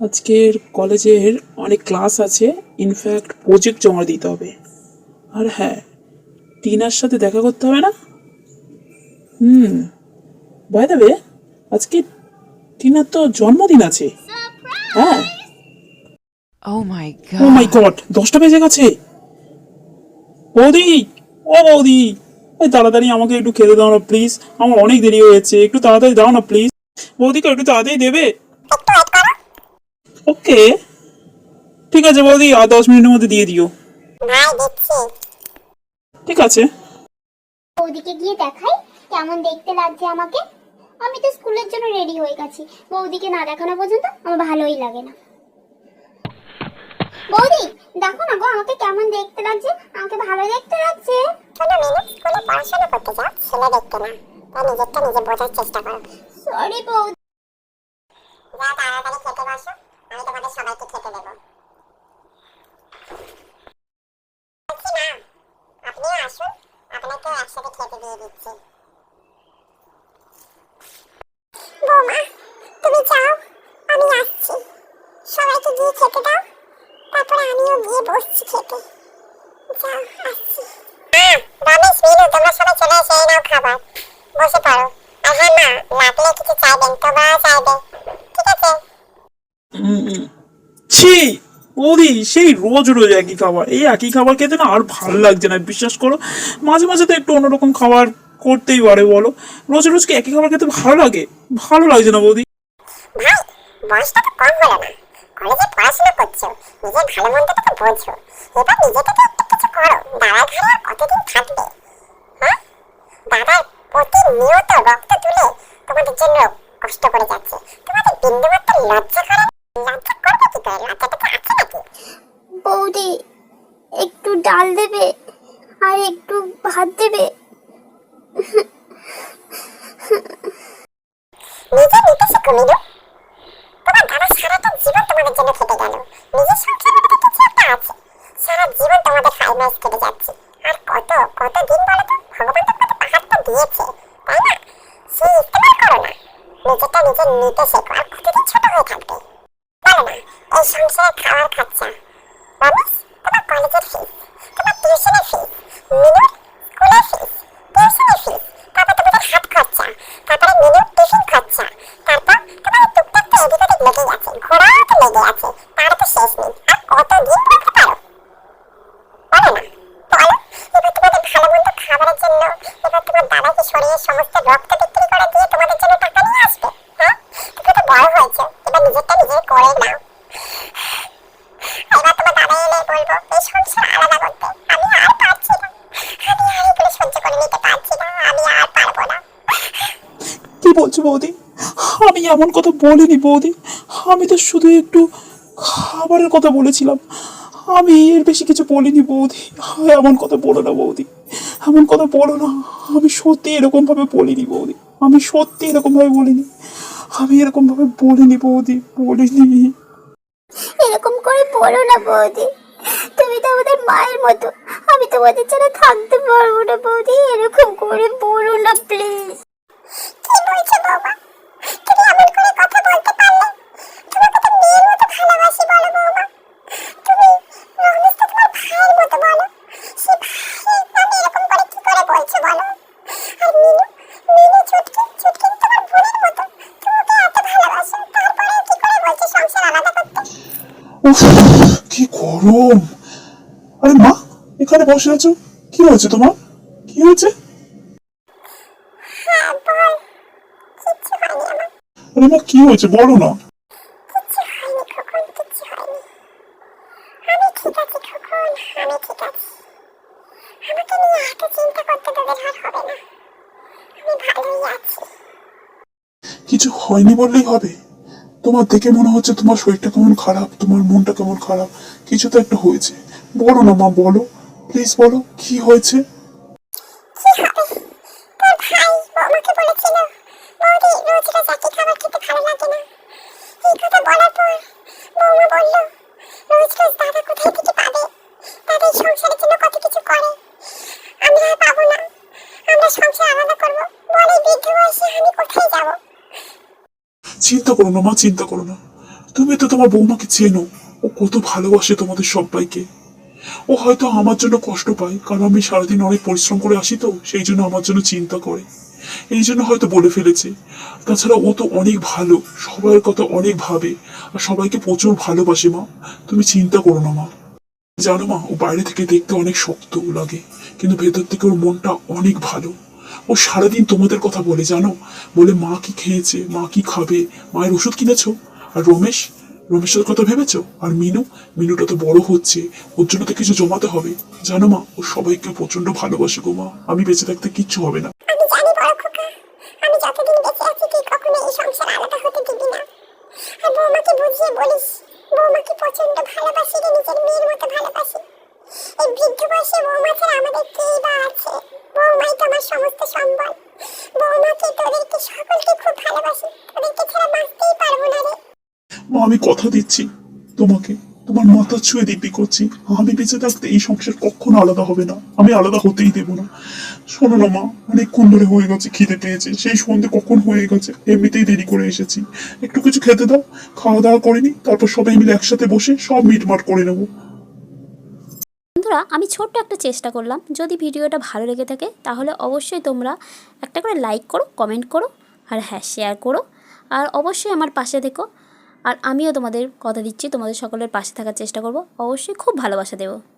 আজকের কলেজের অনেক ক্লাস আছে ইনফ্যাক্ট প্রজেক্ট জমা দিতে হবে। আর হ্যাঁ টিনার সাথে দেখা করতে হবে না? হুম বাই দেবে আজকে টিনার তো জন্মদিন আছে। হ্যাঁ। Oh my oh my. God দশটা বেজে গেছে। বৌদি ও বৌদি এই তাড়াতাড়ি আমাকে একটু খেতে দাও না প্লিজ আমার অনেক দেরি হয়েছে একটু তাড়াতাড়ি দাও না প্লিজ বৌদিকে একটু তাড়াতাড়ি দেবে? ওকে। ঠিক আছে বৌদি আর দশ মিনিটের মধ্যে দিয়ে দিও। ভাই দিচ্ছি। ঠিক আছে। বৌদিকে গিয়ে দেখাই কেমন দেখতে লাগছে আমাকে। আমি তো স্কুলের জন্য রেডি হয়ে গেছি। বৌদিকে না দেখানো পর্যন্ত আমার ভালোই লাগে না। বৌদি দেখো না গো আমাকে কেমন দেখতে লাগছে। আমাকে ভালো দেখতে লাগছে। শোনো মেনু স্কুলে পড়াশোনা করতে যাও ছেলে দেখতে না তাই নিজেরটা নিজে বোঝার চেষ্টা করো। সরি বৌদি। যা তাড়াতাড়ি খেতে বসো। সবাইকে খেতে দেবো। বলছি না আপনিও আসুন আপনাকে একসাথে খেতে দিয়ে দিচ্ছি। বৌমা তুমি যাও আমি আসছি। সবাইকে গিয়ে খেতে দাও তারপরে আমিও গিয়ে বসছি খেতে। যাও আসছি। রমেশ মিনু তোমরা সবাই চলে এসে এই নাও খাবার বসে পড়ো আর হ্যাঁ মা লাগলে কিছু চাইবেন তোমরা চাইবে ঠিক আছে উম, ছি বৌদি সেই রোজ রোজ একই খাবার। এই একই খাবার খেতে না আর ভালো লাগছে না, বিশ্বাস করো। মাঝে মাঝে তো একটু অন্যরকম খাবার করতেই পারে, বলো। রোজ রোজ কি একই খাবার খেতে ভালো লাগে? ভালো লাগছে না, বৌদি। ভাই, বয়সটা তো কম হলো না। হ্যাঁ? দাদার প্রতিনিয়ত রক্ত তুলে তোমাদের জন্য কষ্ট করে যাচ্ছে। তোমাদের বিন্দুমাত্র লজ্জা করে লজ্জা করবে আছে নাকি? বৌদি একটু ডাল দেবে আর একটু ভাত দেবে। নিজে নিতে শেখো মিনু তোমার দাদা সারাটা জীবন তোমাদের জন্য খেটে গেল। নিজের কিছু একটা আছে। সারা জীবন তোমাদের মাস কেটে যাচ্ছে। আর কত কত দিন বলো তো? ভগবান তো কত পাহাড়টা দিয়েছে তাই না? সেই ইস্তেমাল করো না। নিজেরটা নিজে নিতে শেখো আর কতদিন ছোট হয়ে থাকবে? এই সংসারে খাওয়ার খরচা রমেশ তোমার কলেজের ফিস তোমার টিউশনের ফিস মিনুর স্কুলের ফিস টিউশনের ফিস তারপর তোমাদের হাত খরচা তারপরে মিনুর টিফিন খরচা তারপর তোমার টুকটাক তো এদিক লেগেই আছে ঘোরাও তো লেগে আছে তার তো শেষ নেই আর কত দিন বলতে পারো বলো না বলো এবার তোমাদের ভালো মন্দ খাবারের জন্য এবার তোমার দাদাকে শরীরের সমস্ত বৌদি? আমি এমন কথা বলিনি বৌদি। আমি তো শুধু একটু খাবারের কথা বলেছিলাম। আমি এর বেশি কিছু বলিনি বৌদি। এমন কথা বলো না বৌদি। এমন কথা বলো না। আমি সত্যি এরকমভাবে বলিনি বৌদি। আমি সত্যি এরকমভাবে বলিনি। আমি এরকমভাবে বলিনি বৌদি। বলিনি। এরকম করে বলো না বৌদি। তুমি তো আমাদের মায়ের মতো। আমি তোমাদের ছাড়া থাকতে পারব না বৌদি। এরকম করে বলো না প্লিজ কি বলছো বাবা তুমি এমন করে কথা বলতে পারলে তোমাকে তো মেয়ের মতো ভালোবাসি বলো বৌমা তুমি রমেশ তো তোমার ভাইয়ের মতো বলো সে ভাই আমি এরকম করে কি করে বলছো বলো আর মিনু মিনু চুটকি চুটকি তোমার বোনের মতো তোমাকে এত ভালোবাসো তারপরে কি করে বলছো সংসার আলাদা করতে উফ কি গরম। আরে মা এখানে বসে আছো? কি হয়েছে তোমার? কি হয়েছে? হ্যাঁ আরে মা কি হয়েছে? বলো না। কিছু হয়নি বললেই হবে। তোমার দেখে মনে হচ্ছে তোমার শরীরটা কেমন খারাপ, তোমার মনটা কেমন খারাপ। কিছু তো একটা হয়েছে। বলো না মা, বলো। প্লিজ বলো, কি হয়েছে? সংসার আলাদা করব। বলে বৃদ্ধ বয়সে আমি কোথায় যাব? চিন্তা করো না, মা, চিন্তা করো না। তুমি তো তোমার বৌমাকে চেনো। ও কত ভালোবাসে তোমাদের সবাইকে। ও হয়তো আমার জন্য কষ্ট পায়, কারণ আমি সারাদিন অনেক পরিশ্রম করে আসি তো, সেই জন্য আমার জন্য চিন্তা করে। এই জন্য হয়তো বলে ফেলেছে। তাছাড়া ও তো অনেক ভালো, সবার কথা অনেক ভাবে, আর সবাইকে প্রচুর ভালোবাসে, মা। তুমি চিন্তা করো না, মা। জানো, মা, ও বাইরে থেকে দেখতে অনেক শক্ত লাগে, কিন্তু ভেতর থেকে ওর মনটা অনেক ভালো। ও সারাদিন তোমাদের কথা বলে জানো। বলে, মা কি খেয়েছে? মা কি খাবে? মায়ের ওষুধ কিনেছো? আর রমেশ, রমেশের কথা ভেবেছো? আর মিনু? মিনুটা তো বড় হচ্ছে, ওর জন্য তো কিছু জমাতে হবে। জানো মা, ও সবাইকে প্রচণ্ড ভালোবাসে গো মা। আমি বেঁচে থাকতে কিচ্ছু হবে না। আমি যতদিন বেঁচে আছি, তুই কখনো এই সংসার আলাদা হতে দিবি না। আর বৌমাকে বুঝিয়ে বলিস বৌমাকে প্রচণ্ড ভালোবাসি রে, নিজের মেয়ের মতো ভালোবাসি। এই বৃদ্ধ বয়সে আমাদের কেই বা আছে। বৌমাই তো সমস্ত সম্বল। বৌমাকে তোদেরকে সকলকে খুব ভালোবাসি। তোদেরকে ছাড়া বাঁচতেই পারব না রে। মা, আমি কথা দিচ্ছি। তোমাকে, তোমার মাথা ছুঁয়ে দিব্যি করছি। আমি বেঁচে থাকতে এই সংসার কখনো আলাদা হবে না। আমি আলাদা হতেই দেবো না। শোনো না মা অনেকক্ষণ ধরে হয়ে গেছে, খিদে পেয়েছে। সেই সন্ধে কখন হয়ে গেছে, এমনিতেই দেরি করে এসেছি। একটু কিছু খেতে দাও, খাওয়া দাওয়া করিনি তারপর সবাই মিলে একসাথে বসে সব মিটমাট করে নেব। আমি ছোট্ট একটা চেষ্টা করলাম। যদি ভিডিওটা ভালো লেগে থাকে, তাহলে অবশ্যই তোমরা একটা করে লাইক করো কমেন্ট করো, আর হ্যাঁ শেয়ার করো। আর অবশ্যই আমার পাশে থেকো। আর আমিও তোমাদের কথা দিচ্ছি, তোমাদের সকলের পাশে থাকার চেষ্টা করব। অবশ্যই খুব ভালোবাসা দেবো।